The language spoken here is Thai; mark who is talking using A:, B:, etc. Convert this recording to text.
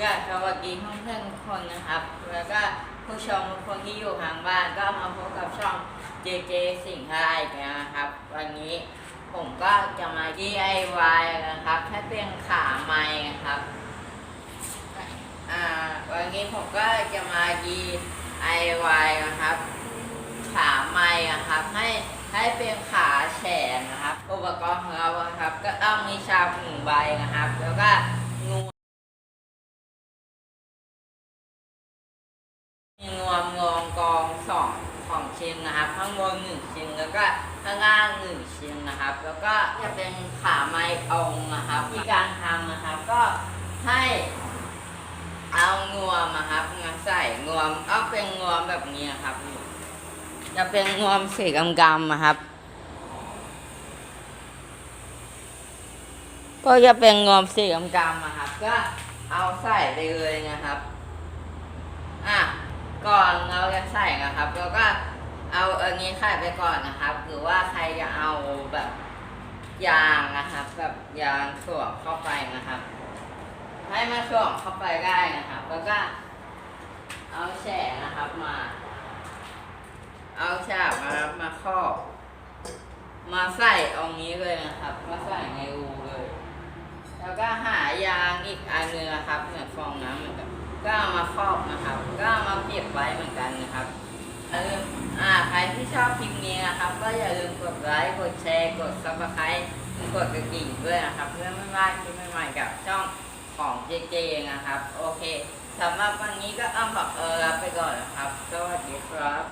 A: ก็สวัสดีเพื่อนๆทุกคนนะครับ แล้วก็ผู้ชมทุกคนที่อยู่ทางบ้านก็มาพบกับช่อง JJ สิงอะไรอีกแล้วนะครับ วันนี้ผมก็จะมา DIY นะครับ ให้เป็นขาไม้นะครับอ่าวันนี้ผมก็จะมา DIY นะครับ ขาไม้นะครับให้ให้เป็นขาแฉนนะครับ อุปกรณ์ของเราครับ ก็ต้องมีชาบหนึ่งใบนะครับ แล้วก็ งูมีงวมงองกองสองของชิ้นนะครับ ข้างบนหนึ่งชิ้นแล้วก็ข้างล่างหนึ่งชิ้นนะครับ แล้วก็จะเป็นขาไม้องนะครับที่การทำนะครับ ก็ให้เอางวมนะครับมาใส่งวมเอาเป็นงวมแบบนี้ครับ จะเป็นงวมสีกำกำนะครับ ก็จะเป็นงวมสีกำกำนะครับ ก็เอาใส่ไปเลยนะครับ ก่อนเราจะใส่นะครับเราก็เอาอันนี้ใส่ไปก่อนนะครับ หรือว่าใครจะเอาแบบยางนะครับ แบบยางสวมเข้าไปนะครับ ให้มันสวมเข้าไปได้นะครับ แล้วก็เอาแฉนะครับมา เอาฉาบมามาครอบมาใส่ตรงนี้เลยนะครับ มาใส่ในรูเลย แล้วก็หายางอีกอันนึงนะครับ เหมือน ไว้เหมือนกันนะครับอย่าลืมอ่าใครที่ชอบคลิปนี้นะครับ ก็อย่าลืมกดไลค์กดแชร์กดซับสไครต์กดกระดิ่งด้วยนะครับ เพื่อไม่พลาดคลิปใหม่ๆกับช่องของเจเจนะครับ โอเคสำหรับวันนี้ก็เองขอเออลาไปก่อนนะครับ สวัสดีครับ